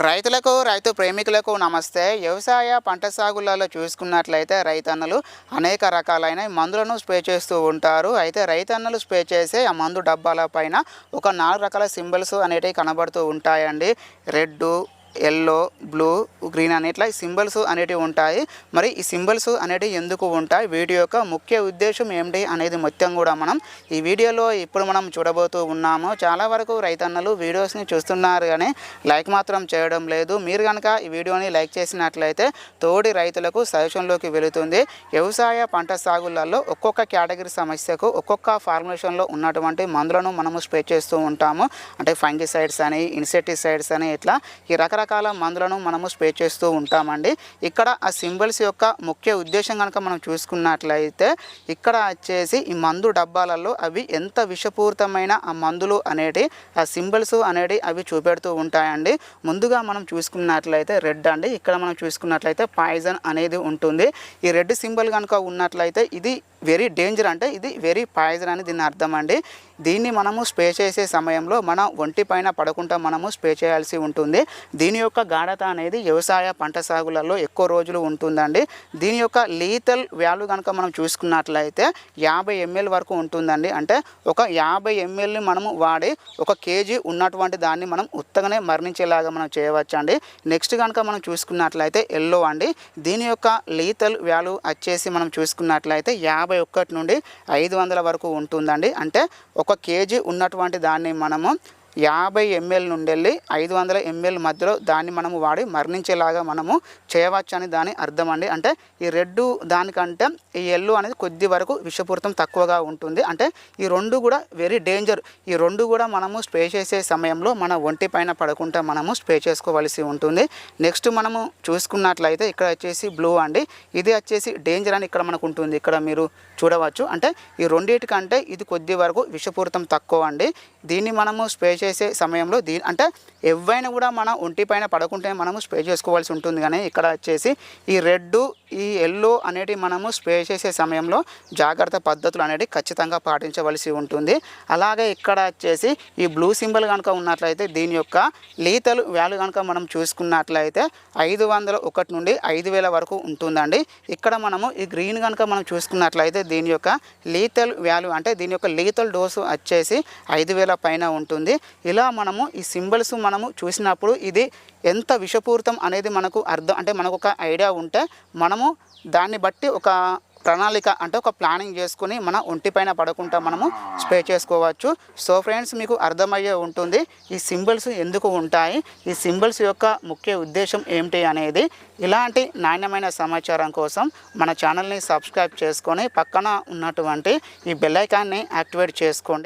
రైతులకు రైతు ప్రేమికులకు నమస్తే. వ్యవసాయ పంట సాగులలో చూసుకున్నట్లయితే రైతన్నలు అనేక రకాలైన మందులను స్ప్రే చేస్తూ ఉంటారు. అయితే రైతన్నలు స్ప్రే చేసే ఆ మందు డబ్బాల పైన ఒక నాలుగు రకాల సింబల్స్ అనేటివి కనబడుతూ ఉంటాయండి. రెడ్ ఎల్లో బ్లూ గ్రీన్ అనే ఇట్లా సింబల్స్ అనేటివి ఉంటాయి. మరి ఈ సింబల్స్ అనేటివి ఎందుకు ఉంటాయి? వీటి యొక్క ముఖ్య ఉద్దేశం ఏమిటి అనేది మొత్తం కూడా మనం ఈ వీడియోలో ఇప్పుడు మనం చూడబోతూ ఉన్నాము. చాలా వరకు రైతన్నలు వీడియోస్ని చూస్తున్నారు కానీ లైక్ మాత్రం చేయడం లేదు. మీరు కనుక ఈ వీడియోని లైక్ చేసినట్లయితే తోడి రైతులకు సజెషన్లోకి వెళుతుంది. వ్యవసాయ పంట సాగులలో ఒక్కొక్క కేటగిరీ సమస్యకు ఒక్కొక్క ఫార్ములేషన్లో ఉన్నటువంటి మందులను మనము స్ప్రే చేస్తూ ఉంటాము. అంటే ఫంగిసైడ్స్ అని ఇన్సెక్టిసైడ్స్ అని ఇట్లా ఈ రకరకాల మందులను మనము స్ప్రే చేస్తూ ఉంటామండి. ఇక్కడ ఆ సింబల్స్ యొక్క ముఖ్య ఉద్దేశం కనుక మనం చూసుకున్నట్లయితే ఇక్కడ వచ్చేసి ఈ మందు డబ్బాలలో అవి ఎంత విషపూరితమైన ఆ మందులు అనేటి ఆ సింబల్స్ అనేటి అవి చూపెడుతూ ఉంటాయండి. ముందుగా మనం చూసుకున్నట్లయితే రెడ్ అండి. ఇక్కడ మనం చూసుకున్నట్లయితే పాయిజన్ అనేది ఉంటుంది. ఈ రెడ్ సింబల్ కనుక ఉన్నట్లయితే ఇది వెరీ డేంజర్ అంటే ఇది వెరీ పాయిజన్ అని దీని అర్థం అండి. దీన్ని మనము స్ప్రే చేసే సమయంలో మన ఒంటి పైన పడకుండా మనము స్ప్రే చేయాల్సి ఉంటుంది. దీని యొక్క గాఢత అనేది వ్యవసాయ పంట సాగులలో ఎక్కువ రోజులు ఉంటుందండి. దీని యొక్క లీతల్ వాల్యూ కనుక మనం చూసుకున్నట్లయితే యాభై ఎంఎల్ వరకు ఉంటుందండి. అంటే ఒక యాభై ఎంఎల్ని మనము వాడి ఒక కేజీ ఉన్నటువంటి దాన్ని మనం ఉత్తగానే మరణించేలాగా మనం చేయవచ్చండి. నెక్స్ట్ కనుక మనం చూసుకున్నట్లయితే ఎల్లో అండి. దీని యొక్క లీతల్ వాల్యూ వచ్చేసి మనం చూసుకున్నట్లయితే యాభై ఒక్కటి నుండి ఐదు వందల వరకు ఉంటుందండి. అంటే ఒక కేజీ ఉన్నటువంటి దాన్ని మనము యాభై ఎంఎల్ నుండి వెళ్ళి ఐదు వందల ఎంఎల్ మధ్యలో దాన్ని మనము వాడి మరణించేలాగా మనము చేయవచ్చు అని దాని అర్థం అండి. అంటే ఈ రెడ్ దానికంటే ఈ ఎల్లు అనేది కొద్ది వరకు విషపూరితం తక్కువగా ఉంటుంది. అంటే ఈ రెండు కూడా వెరీ డేంజర్ ఈ రెండు కూడా మనము స్ప్రే చేసే సమయంలో మన ఒంటి పైన పడకుండా మనము స్ప్రే చేసుకోవలసి ఉంటుంది. నెక్స్ట్ మనము చూసుకున్నట్లయితే ఇక్కడ వచ్చేసి బ్లూ అండి. ఇది వచ్చేసి డేంజర్ అని ఇక్కడ మనకు ఉంటుంది. ఇక్కడ మీరు చూడవచ్చు. అంటే ఈ రెండింటికంటే ఇది కొద్ది వరకు విషపూరితం తక్కువ అండి. దీన్ని మనము స్ప్రే చేసే సమయంలో దీ అంటే ఎవైనా కూడా మన ఒంటి పైన పడకుంటే మనము స్ప్రే చేసుకోవాల్సి ఉంటుంది కానీ ఇక్కడ వచ్చేసి ఈ రెడ్ ఈ ఎల్లో అనేటివి మనము స్ప్రే చేసే సమయంలో జాగ్రత్త పద్ధతులు అనేవి ఖచ్చితంగా పాటించవలసి ఉంటుంది. అలాగే ఇక్కడ వచ్చేసి ఈ బ్లూ సింబల్ కనుక ఉన్నట్లయితే దీని యొక్క లీతల్ వ్యాల్యూ కనుక మనం చూసుకున్నట్లయితే ఐదు వందల ఒకటి నుండి ఐదు వేల వరకు ఉంటుందండి. ఇక్కడ మనము ఈ గ్రీన్ కనుక మనం చూసుకున్నట్లయితే దీని యొక్క లీతల్ వ్యాల్యూ అంటే దీని యొక్క లీతల్ డోసు వచ్చేసి ఐదు వేల పైన ఉంటుంది. ఇలా మనము ఈ సింబల్స్ మనము చూసినప్పుడు ఇది ఎంత విషపూరితం అనేది మనకు అర్థం అంటే మనకు ఒక ఐడియా ఉంటే మనము దాన్ని బట్టి ఒక ప్రణాళిక అంటే ఒక ప్లానింగ్ చేసుకుని మన ఒంటిపైన పడకుండా మనము స్ప్రే చేసుకోవచ్చు. సో ఫ్రెండ్స్ మీకు అర్థమయ్యే ఉంటుంది ఈ సింబల్స్ ఎందుకు ఉంటాయి? ఈ సింబల్స్ యొక్క ముఖ్య ఉద్దేశం ఏమిటి అనేది ఇలాంటి నాణ్యమైన సమాచారం కోసం మన ఛానల్ని సబ్స్క్రైబ్ చేసుకొని పక్కన ఉన్నటువంటి ఈ బెల్లైకాన్ని యాక్టివేట్ చేసుకోండి.